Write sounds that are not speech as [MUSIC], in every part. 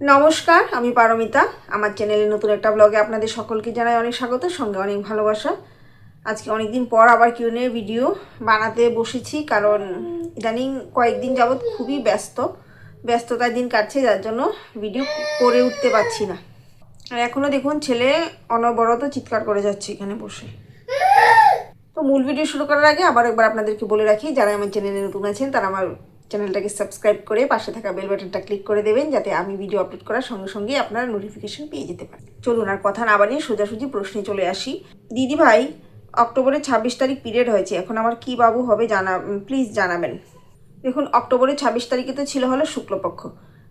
নমস্কার, আমি পারমিতা। আমার চ্যানেলে নতুন একটা ব্লগে আপনাদের সকলকে জানাই অনেক স্বাগত, সঙ্গে অনেক ভালোবাসা। আজকে অনেক দিন পর আবার কিউ নিয়ে ভিডিও বানাতে বসেছি, কারণ ইদানিং কয়েকদিন যাবৎ খুবই ব্যস্ত। ব্যস্ততার দিন কাটছে, যার জন্য ভিডিও করে উঠতে পারছি না। আর এখনও দেখুন, ছেলে অনবরত চিৎকার করে যাচ্ছে এখানে বসে। তো মূল ভিডিও শুরু করার আগে আবার একবার আপনাদেরকে বলে রাখি, যারা আমার চ্যানেলে নতুন আছেন, তারা আমার চ্যানেলটাকে সাবস্ক্রাইব করে পাশে থাকা বেল বাটনটা ক্লিক করে দেবেন, যাতে আমি ভিডিও আপলোড করার সঙ্গে সঙ্গে আপনারা নোটিফিকেশন পেয়ে যেতে পারেন। চলুন আর কথা না বানিয়ে সোজাসুজি প্রশ্নে চলে আসি। দিদি ভাই, অক্টোবরের ছাব্বিশ তারিখ পিরিয়ড হয়েছে, এখন আমার কি বাবু হবে জানা প্লিজ জানাবেন। দেখুন, অক্টোবরের ছাব্বিশ তারিখে তো ছিল হলো শুক্লপক্ষ,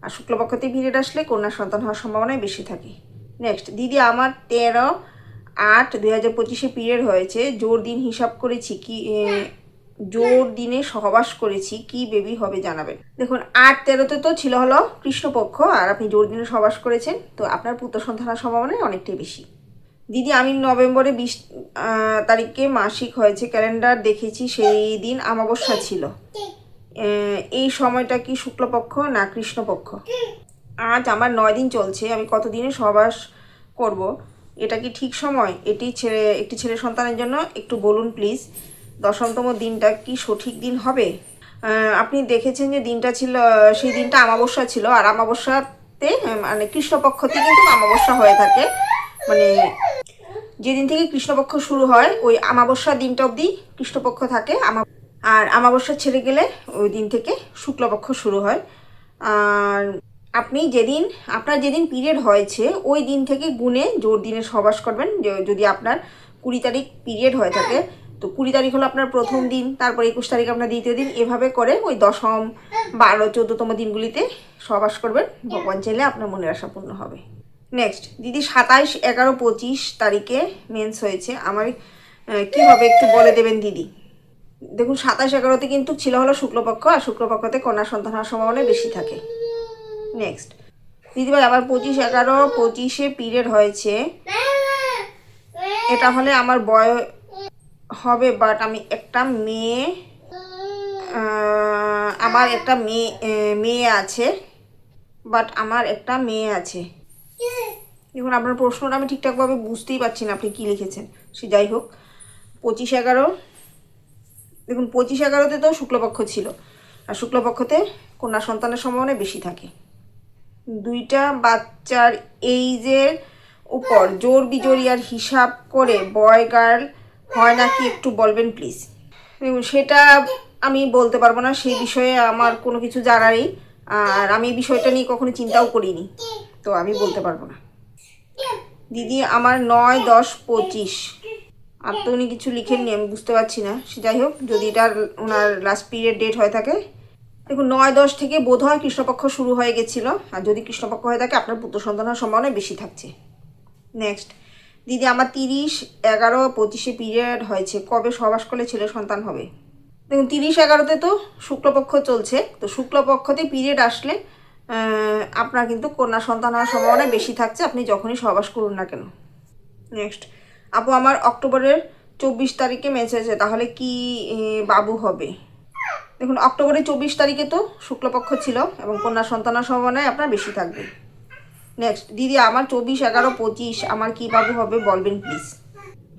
আর শুক্লপক্ষতে পিরিয়ড আসলে কন্যা সন্তান হওয়ার সম্ভাবনাই বেশি থাকে। নেক্সট দিদি আমার তেরো আট দুই হাজার পঁচিশে পিরিয়ড হয়েছে, জোর দিন হিসাব করেছি কি জোর দিনে সহবাস করেছি, কি বেবি হবে জানাবেন। দেখুন, আট তেরোতে তো ছিল হলো কৃষ্ণপক্ষ, আর আপনি জোর দিনে সহবাস করেছেন, তো আপনার পুত্র সন্তানের সম্ভাবনাই অনেকটাই বেশি। দিদি, আমি নভেম্বরে বিশ তারিখে মাসিক হয়েছে, ক্যালেন্ডার দেখেছি, সেই দিন আমাবস্যা ছিল। এই সময়টা কি শুক্লপক্ষ না কৃষ্ণপক্ষ? আজ আমার নয় দিন চলছে, আমি কতদিনে সহবাস করব? এটা কি ঠিক সময়? এটি ছেলে একটি ছেলে সন্তানের জন্য একটু বলুন প্লিজ দশমতম দিনটা কি সঠিক দিন হবে? আপনি দেখেছেন যে দিনটা ছিল সেই দিনটা আমাবস্যা ছিল, আর আমাবস্যাতে মানে কৃষ্ণপক্ষতে কিন্তু আমাবস্যা হয়ে থাকে। মানে যেদিন থেকে কৃষ্ণপক্ষ শুরু হয়, ওই আমাবস্যা দিনটা অবধি কৃষ্ণপক্ষ থাকে। আমা, আর আমাবস্যা ছেড়ে গেলে ওই দিন থেকে শুক্লপক্ষ শুরু হয়। আর আপনি যেদিন, আপনার যেদিন পিরিয়ড হয়েছে, ওই দিন থেকে গুণে জোর দিনে সহবাস করবেন। যদি আপনার কুড়ি তারিখ পিরিয়ড হয়ে থাকে তো কুড়ি তারিখ হলো আপনার প্রথম দিন, তারপর একুশ তারিখ আপনার দ্বিতীয় দিন। এভাবে করে ওই দশম, বারো, চোদ্দতম দিনগুলিতে সহবাস করবেন। ভগবান চাইলে আপনার মনের আশা পূর্ণ হবে। নেক্সট দিদি সাতাইশ, এগারো, পঁচিশ তারিখে মেন্স হয়েছে। আমার কি হবে একটু বলে দেবেন দিদি? দেখুন সাতাশ এগারোতে কিন্তু ছিল হলো শুক্লপক্ষ, আর শুক্লপক্ষতে কন্যা সন্তান হওয়ার সম্ভাবনা বেশি থাকে। নেক্সট দিদিভাই আবার পঁচিশ, এগারো, পঁচিশে পিরিয়ড হয়েছে। এটা হলে আমার বয় হবে বাট আমি একটা মেয়ে আমার একটা মেয়ে মেয়ে আছে বাট আমার একটা মেয়ে আছে। দেখুন, আপনার প্রশ্নটা আমি ঠিকঠাকভাবে বুঝতেই পারছি না, আপনি কী লিখেছেন। সে যাই হোক, পঁচিশ এগারো, দেখুন, পঁচিশ এগারোতে তো শুক্লপক্ষ ছিল, আর শুক্লপক্ষতে কন্যা সন্তানের সম্ভাবনা বেশি থাকে। দুইটা বাচ্চার এইজের উপর জোর বিজোরি আর হিসাব করে বয় গার্ল হয় নাকি একটু বলবেন প্লিজ দেখুন, সেটা আমি বলতে পারব না, সেই বিষয়ে আমার কোনো কিছু জানারই আর আমি এই বিষয়টা নিয়ে কখনো চিন্তাও করিনি, তো আমি বলতে পারব না। দিদি, আমার নয় দশ পঁচিশ। আর তো উনি কিছু লিখেননি, আমি বুঝতে পারছি না। সে যাই হোক, যদি এটা ওনার লাস্ট পিরিয়ড ডেট হয়ে থাকে। দেখুন, নয় দশ থেকে বোধ হয় কৃষ্ণপক্ষ শুরু হয়ে গেছিল, আর যদি কৃষ্ণপক্ষ হয়ে থাকে, আপনার পুত্র সন্তানের সম্ভাবনা বেশি থাকছে। নেক্সট দিদি, আমার তিরিশ এগারো পঁচিশে পিরিয়ড হয়েছে। কবে সহবাস করলে ছেলে সন্তান হবে? দেখুন, তিরিশ এগারোতে তো শুক্লপক্ষ চলছে। তো শুক্লপক্ষতে পিরিয়ড আসলে আপনার কিন্তু কন্যা সন্তান হওয়ার সম্ভাবনা বেশি থাকছে। আপনি যখনই সহবাস করুন না কেন? নেক্সট আপু, আমার অক্টোবরের চব্বিশ তারিখে হয়েছে তাহলে কি বাবু হবে? দেখুন, অক্টোবরের চব্বিশ তারিখে তো শুক্লপক্ষ ছিল এবং কন্যা সন্তানের সম্ভাবনায় আপনার বেশি থাকবে। নেক্সট দিদি, আমার চব্বিশ এগারো পঁচিশ, আমার কি বাবু হবে বলবেন প্লিজ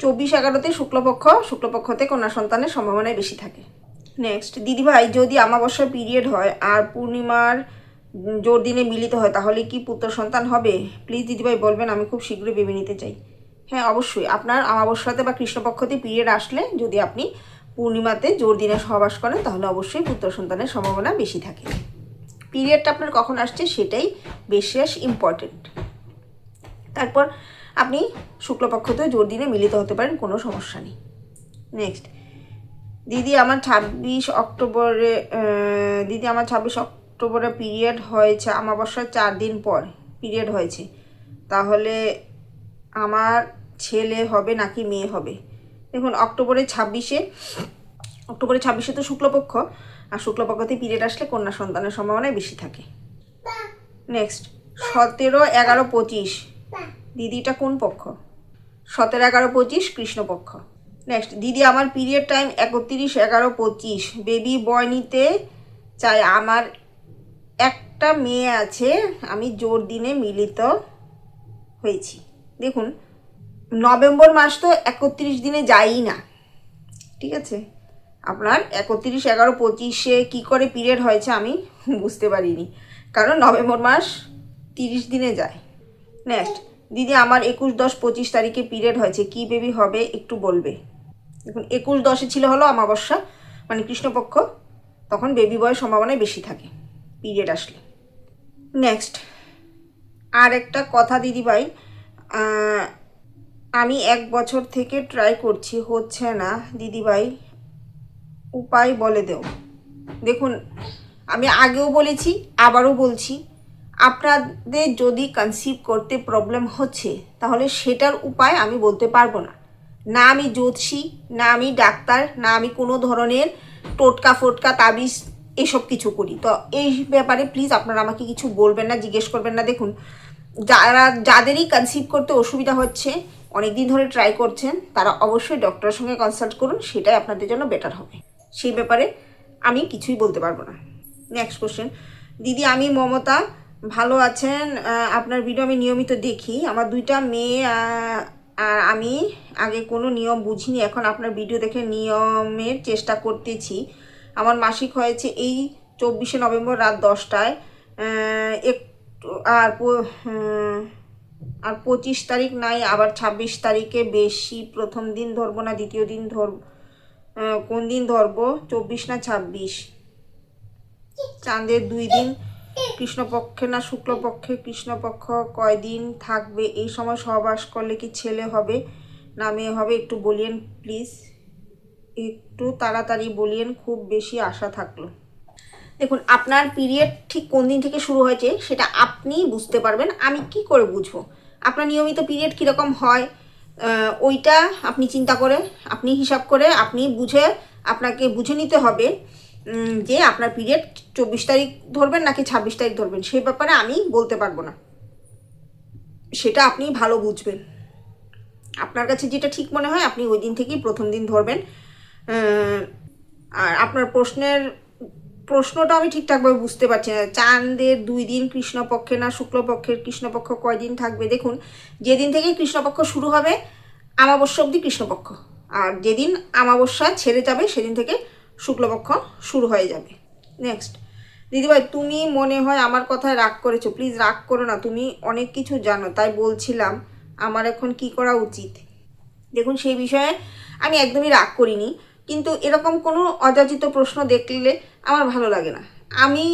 চব্বিশ এগারোতে শুক্লপক্ষ, শুক্লপক্ষতে কন্যা সন্তানের সম্ভাবনায় বেশি থাকে। নেক্সট দিদিভাই যদি আমাবস্যা পিরিয়ড হয় আর পূর্ণিমার জোর দিনে মিলিত হয়, তাহলে কি পুত্র সন্তান হবে? প্লিজ দিদিভাই বলবেন, আমি খুব শীঘ্রই ভেবে নিতে চাই। হ্যাঁ অবশ্যই। আপনার আমাবস্যাতে বা কৃষ্ণপক্ষতে পিরিয়ড আসলে যদি আপনি পূর্ণিমাতে জোর দিনে সহবাস করেন, তাহলে অবশ্যই পুত্র সন্তানের সম্ভাবনা বেশি থাকে। পিরিয়ডটা আপনার কখন আসছে সেটাই বিশেষ ইম্পর্টেন্ট তারপর আপনি শুক্লপক্ষতেও জোর দিনে মিলিত হতে পারেন, কোনো সমস্যা নেই। নেক্সট দিদি, আমার ছাব্বিশ অক্টোবরে দিদি, আমার ছাব্বিশ অক্টোবরে পিরিয়ড হয়েছে, আমাবস্যার চার দিন পর পিরিয়ড হয়েছে। তাহলে আমার ছেলে হবে নাকি মেয়ে হবে? দেখুন, অক্টোবরের ছাব্বিশে অক্টোবরের ছাব্বিশে তো শুক্লপক্ষ আর শুক্লপক্ষতে পিরিয়ড আসলে কন্যা সন্তানের সম্ভাবনাই বেশি থাকে। নেক্সট সতেরো এগারো পঁচিশ। দিদিটা কোন পক্ষ? সতেরো এগারো পঁচিশ কৃষ্ণপক্ষ নেক্সট দিদি আমার পিরিয়ড টাইম একত্রিশ এগারো পঁচিশ। বেবি বয় নিতে চাই। আমার একটা মেয়ে আছে, আমি জোর দিনে মিলিত হয়েছি। দেখুন, নভেম্বর মাস তো একত্রিশ দিনে যায়ই না। ঠিক আছে? আপনার একত্রিশ, এগারো, পঁচিশে কী করে পিরিয়ড হয়েছে আমি বুঝতে পারিনি। কারণ নভেম্বর মাস তিরিশ দিনে যায়। নেক্সট দিদি আমার একুশ, দশ, পঁচিশ তারিখে পিরিয়ড হয়েছে। কি বেবি হবে একটু বলবে। দেখুন, একুশ, দশে ছিল হলো অমাবস্যা মানে কৃষ্ণপক্ষ, তখন বেবি বয়ের সম্ভাবনাই বেশি থাকে পিরিয়ড আসলে। নেক্সট আর একটা কথা দিদিভাই আমি এক বছর থেকে ট্রাই করছি, হচ্ছে না দিদিভাই উপায় বলে দেও। দেখুন, আমি আগেও বলেছি, আবারও বলছি, আপনাদের যদি কনসিভ করতে প্রবলেম হচ্ছে, তাহলে সেটার উপায় আমি বলতে পারব না। না আমি জ্যোতিষী না আমি ডাক্তার, না আমি কোনো ধরনের টোটকা ফোটকা তাবিজ এসব কিছু করি। তো এই ব্যাপারে প্লিজ আপনারা আমাকে কিছু বলবেন না, জিজ্ঞেস করবেন না। দেখুন, যারা, যাদেরই কনসিভ করতে অসুবিধা হচ্ছে অনেক দিন ধরে ট্রাই করছেন, তারা অবশ্যই ডক্টরের সঙ্গে কনসাল্ট করুন, সেটাই আপনাদের জন্য বেটার হবে। সেই ব্যাপারে আমি কিছুই বলতে পারব না। নেক্সট কোশ্চেন দিদি, আমি মমতা, ভালো আছেন? আপনার ভিডিও আমি নিয়মিত দেখি। আমার দুইটা মেয়ে আর আমি আগে কোনো নিয়ম বুঝিনি। এখন আপনার ভিডিও দেখে নিয়মের চেষ্টা করতেছি। আমার মাসিক হয়েছে এই চব্বিশে নভেম্বর রাত দশটায়। একটু আর আর পঁচিশ তারিখ নাই, আবার ছাব্বিশ তারিখে বেশি প্রথম দিন ধরবো না, দ্বিতীয় দিন ধরবো। কোন দিন ধরবো? চব্বিশ না ছাব্বিশ? চাঁদের দুই দিন, কৃষ্ণপক্ষে না শুক্লপক্ষে? কৃষ্ণপক্ষ কয়দিন থাকবে? এই সময় সহবাস করলে কি ছেলে হবে? না মেয়ে হবে? একটু বলিয়েন প্লিজ। একটু তাড়াতাড়ি বলিয়েন, খুব বেশি আশা থাকল। দেখুন, আপনার পিরিয়ড ঠিক কোন দিন থেকে শুরু হয়েছে, সেটা আপনি বুঝতে পারবেন। আমি কি করে বুঝব? আপনার নিয়মিত পিরিয়ড কীরকম হয়? ওইটা আপনি চিন্তা করে, আপনি হিসাব করে আপনি বুঝে আপনাকে বুঝে নিতে হবে যে আপনার পিরিয়ড চব্বিশ তারিখ ধরবেন নাকি ছাব্বিশ তারিখ ধরবেন। সেই ব্যাপারে আমি বলতে পারব না। সেটা আপনি ভালো বুঝবেন। আপনার কাছে যেটা ঠিক মনে হয়, আপনি ওই দিন থেকেই প্রথম দিন ধরবেন। আর আপনার প্রশ্নের প্রশ্নটা আমি ঠিকঠাকভাবে বুঝতে পারছি না। চাঁদের দুই দিন কৃষ্ণপক্ষে না শুক্লপক্ষের? কৃষ্ণপক্ষ কয়দিন থাকবে? দেখুন, যেদিন থেকে কৃষ্ণপক্ষ শুরু হবে আমাবস্যা অবধি কৃষ্ণপক্ষ। আর যেদিন আমাবস্যা ছেড়ে যাবে, সেদিন থেকে শুক্লপক্ষ শুরু হয়ে যাবে। নেক্সট দিদিভাই, তুমি মনে হয় আমার কথায় রাগ করেছ। প্লিজ রাগ করো না, তুমি অনেক কিছু জানো, তাই বলছিলাম, আমার এখন কি করা উচিত? দেখুন, সেই বিষয়ে আমি একদমই রাগ করিনি। কিন্তু এরকম কোনো অযাচিত প্রশ্ন দেখলে আমার ভালো লাগে না। আমি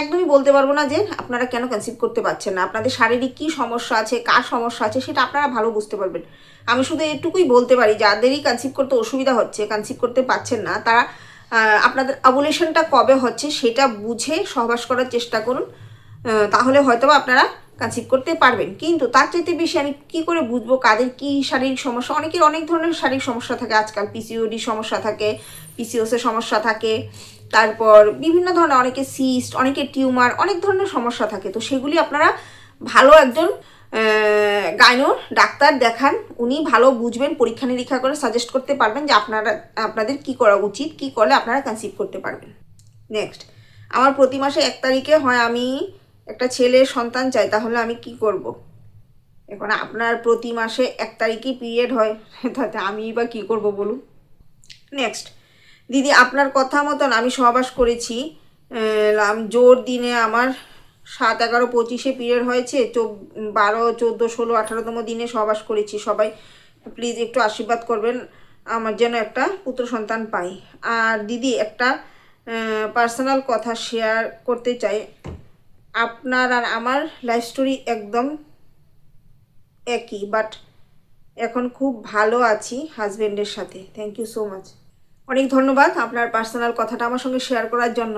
একদমই বলতে পারব না যে আপনারা কেন কনসিভ করতে পারছেন না? আপনাদের শারীরিক কী সমস্যা আছে? কার সমস্যা আছে? সেটা আপনারা ভালো বুঝতে পারবেন। আমি শুধু এটুকুই বলতে পারি, যাদেরই কনসিভ করতে অসুবিধা হচ্ছে কনসিভ করতে পারছেন না, তারা আপনাদের অবলেশনটা কবে হচ্ছে সেটা বুঝে সহবাস করার চেষ্টা করুন। তাহলে হয়তো আপনারা কনসিভ করতে পারবেন। কিন্তু তার চাইতে বেশি আমি কি করে বুঝব কাদের কি শারীরিক সমস্যা? অনেকের অনেক ধরনের শারীরিক সমস্যা থাকে। আজকাল পিসিওডি সমস্যা থাকে পিসিওসের সমস্যা থাকে। তারপর বিভিন্ন ধরনের অনেকে সিস্ট অনেকের টিউমার অনেক ধরনের সমস্যা থাকে। তো সেগুলি আপনারা ভালো একজন গাইনোর ডাক্তার দেখান। উনি ভালো বুঝবেন, পরীক্ষা নিরীক্ষা করে সাজেস্ট করতে পারবেন যে আপনারা, আপনাদের কি করা উচিত, কি করলে আপনারা কনসিভ করতে পারবেন। নেক্সট আমার প্রতি মাসে এক তারিখে হয় আমি একটা ছেলে সন্তান চাই, তাহলে আমি কি করব। এখন আপনার প্রতি মাসে এক তারিখে পিরিয়ড হয়, [LAUGHS] তাতে আমি বা কি করব বলুন? নেক্সট দিদি আপনার কথা মতন আমি সহবাস করেছি জোর দিনে আমার সাত, এগারো, পঁচিশে পিরিয়ড হয়েছে বারো, চোদ্দ, ষোলো, আঠারোতম দিনে সহবাস করেছি। সবাই প্লিজ একটু আশীর্বাদ করবেন, আমার যেন একটা পুত্র সন্তান পাই। আর দিদি একটা পার্সোনাল কথা শেয়ার করতে চাই। আপনার আর আমার লাইফ স্টোরি একদম একই বাট এখন খুব ভালো আছি হাজবেন্ডের সাথে। থ্যাংক ইউ সো মাচ অনেক ধন্যবাদ আপনার পার্সোনাল কথাটা আমার সঙ্গে শেয়ার করার জন্য।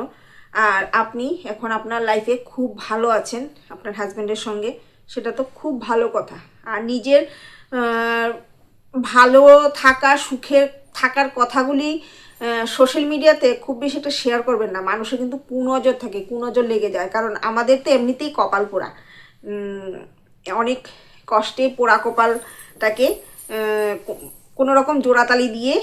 আর আপনি এখন আপনার লাইফে খুব ভালো আছেন, আপনার হাজবেন্ডের সঙ্গে। সেটা তো খুব ভালো কথা। আর নিজের ভালো থাকা, সুখে থাকার কথাগুলি সোশ্যাল মিডিয়াতে খুব বেশি একটা শেয়ার করবেন না। মানুষের কিন্তু কুনজর থাকে কুনজর লেগে যায়। কারণ আমাদের তো এমনিতেই কপাল পোড়া। অনেক কষ্টে পোড়া কপালটাকে কোনো রকম জোড়াতালি দিয়ে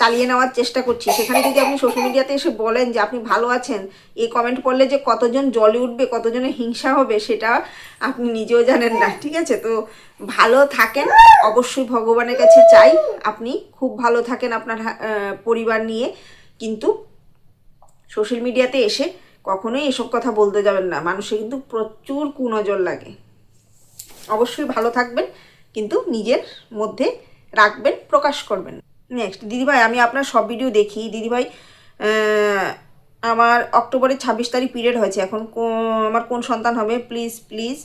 চালিয়ে নেওয়ার চেষ্টা করছি। সেখানে যদি আপনি সোশ্যাল মিডিয়াতে এসে বলেন যে আপনি ভালো আছেন, এই কমেন্ট পড়লে যে কতজন জলে উঠবে কতজনের হিংসা হবে, সেটা আপনি নিজেও জানেন না, ঠিক আছে? তো ভালো থাকেন, অবশ্যই ভগবানের কাছে চাই। আপনি খুব ভালো থাকেন আপনার পরিবার নিয়ে। কিন্তু সোশ্যাল মিডিয়াতে এসে কখনোই এসব কথা বলতে যাবেন না। মানুষের কিন্তু প্রচুর কুনজর লাগে। অবশ্যই ভালো থাকবেন, কিন্তু নিজের মধ্যে রাখবেন, প্রকাশ করবেন। নেক্সট দিদিভাই, আমি আপনার সব ভিডিও দেখি। দিদিভাই আমার অক্টোবরের ছাব্বিশ তারিখ পিরিয়ড হয়েছে। এখন আমার কোন সন্তান হবে? প্লিজ প্লিজ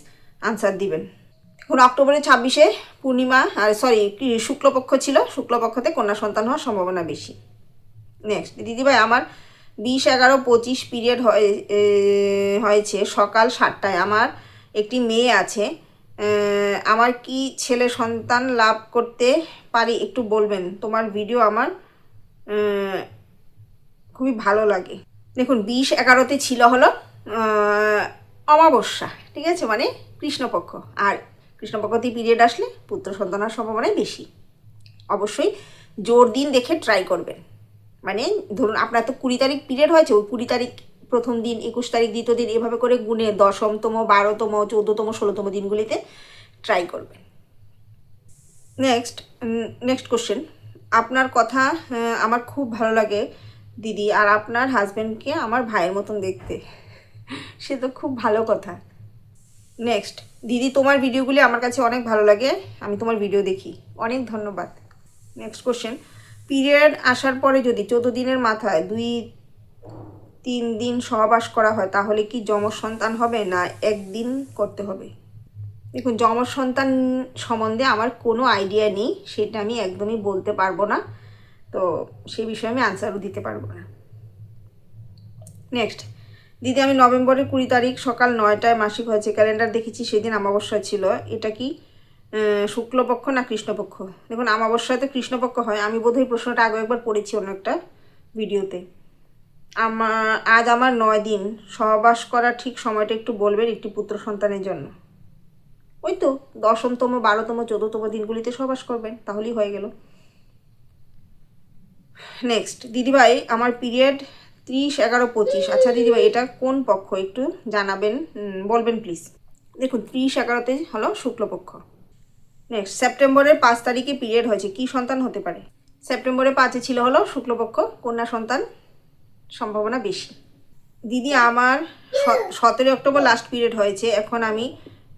আনসার দিবেন। এখন অক্টোবরের ছাব্বিশে পূর্ণিমা, আর সরি শুক্লপক্ষ ছিল। শুক্লপক্ষতে কন্যা সন্তান হওয়ার সম্ভাবনা বেশি। নেক্সট দিদিভাই, আমার বিশ এগারো পঁচিশ পিরিয়ড হয় হয়েছে সকাল সাতটায়। আমার একটি মেয়ে আছে। আমার কি ছেলে সন্তান লাভ করতে পারি একটু বলবেন? তোমার ভিডিও আমার খুবই ভালো লাগে। দেখুন, বিশ এগারোতে ছিল হলো অমাবস্যা, ঠিক আছে? মানে কৃষ্ণপক্ষ। আর কৃষ্ণপক্ষতে পিরিয়ড আসলে পুত্র সন্তানের সম্ভাবনাই বেশি। অবশ্যই জোর দিন দেখে ট্রাই করবেন। মানে ধরুন, আপনার তো কুড়ি তারিখ পিরিয়ড হয়েছে, ওই কুড়ি তারিখ প্রথম দিন, একুশ তারিখ, দ্বিতীয় দিন এভাবে করে গুনে দশমতম, বারোতম, চৌদ্দতম, ষোলোতম দিনগুলিতে ট্রাই করবেন। নেক্সট নেক্সট কোশ্চেন আপনার কথা আমার খুব ভালো লাগে, দিদি, আর আপনার হাজব্যান্ডকে আমার ভাইয়ের মতন দেখতে। সে তো খুব ভালো কথা। নেক্সট দিদি, তোমার ভিডিওগুলি আমার কাছে অনেক ভালো লাগে, আমি তোমার ভিডিও দেখি। অনেক ধন্যবাদ। নেক্সট কোশ্চেন পিরিয়ড আসার পরে যদি চোদ্দ দিনের মাথায় দুই তিন দিন সহবাস করা হয়, তাহলে কি যমজ সন্তান হবে না একদিন করতে হবে? দেখুন যমজ সন্তান সম্বন্ধে আমার কোনো আইডিয়া নেই, সেটা আমি একদমই বলতে পারব না। তো সে বিষয়ে আমি আনসারও দিতে পারব না। নেক্সট দিদি, আমি নভেম্বরের কুড়ি তারিখ সকাল নয়টায় মাসিক হয়েছে ক্যালেন্ডার দেখেছি, সেদিন আমাবস্যা ছিল। এটা কি শুক্লপক্ষ না কৃষ্ণপক্ষ? দেখুন আমাবস্যায় তো কৃষ্ণপক্ষ হয়, আমি বোধহয় প্রশ্নটা আগে একবার পড়েছি অন্য একটা ভিডিওতে আমার আজ আমার নয় দিন। সহবাস করার ঠিক সময়টা একটু বলবেন একটি পুত্র সন্তানের জন্য। ওই তো, দশমতম, বারোতম চোদ্দতম দিনগুলিতে সহবাস করবেন, তাহলেই হয়ে গেল। নেক্সট দিদিভাই, আমার পিরিয়ড ত্রিশ, এগারো, পঁচিশ। আচ্ছা দিদিভাই, এটা কোন পক্ষ? একটু জানাবেন বলবেন প্লিজ দেখুন, ত্রিশ, এগারোতে হলো শুক্লপক্ষ। নেক্সট সেপ্টেম্বরের পাঁচ তারিখে পিরিয়ড হয়েছে, কি সন্তান হতে পারে? সেপ্টেম্বরের পাঁচে ছিল হলো শুক্লপক্ষ, কন্যা সন্তান সম্ভাবনা বেশি। দিদি, আমার সতেরোই অক্টোবর লাস্ট পিরিয়ড হয়েছে। এখন আমি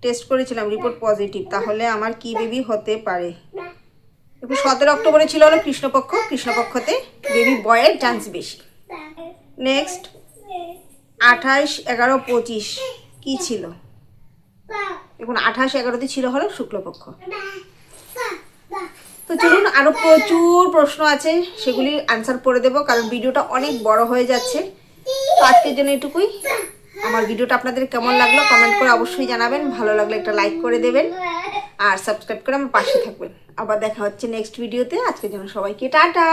টেস্ট করেছিলাম রিপোর্ট পজিটিভ তাহলে আমার কি বেবি হতে পারে? সতেরো অক্টোবরে ছিল হলো কৃষ্ণপক্ষ। কৃষ্ণপক্ষতে বেবি বয়ের চান্স বেশি। নেক্সট আঠাশ, এগারো, পঁচিশ কি ছিল? দেখুন, আঠাশ, এগারোতে ছিল হলো শুক্লপক্ষ। তো চলুন আরও প্রচুর প্রশ্ন আছে, সেগুলি আনসার করে দেবো, কারণ ভিডিওটা অনেক বড় হয়ে যাচ্ছে। তো আজকের জন্য এটুকুই। আমার ভিডিওটা আপনাদের কেমন লাগল কমেন্ট করে অবশ্যই জানাবেন, ভালো লাগলে একটা লাইক করে দেবেন, আর সাবস্ক্রাইব করে আমার পাশে থাকবেন। আবার দেখা হচ্ছে নেক্সট ভিডিওতে আজকের জন্য সবাইকে টাটা!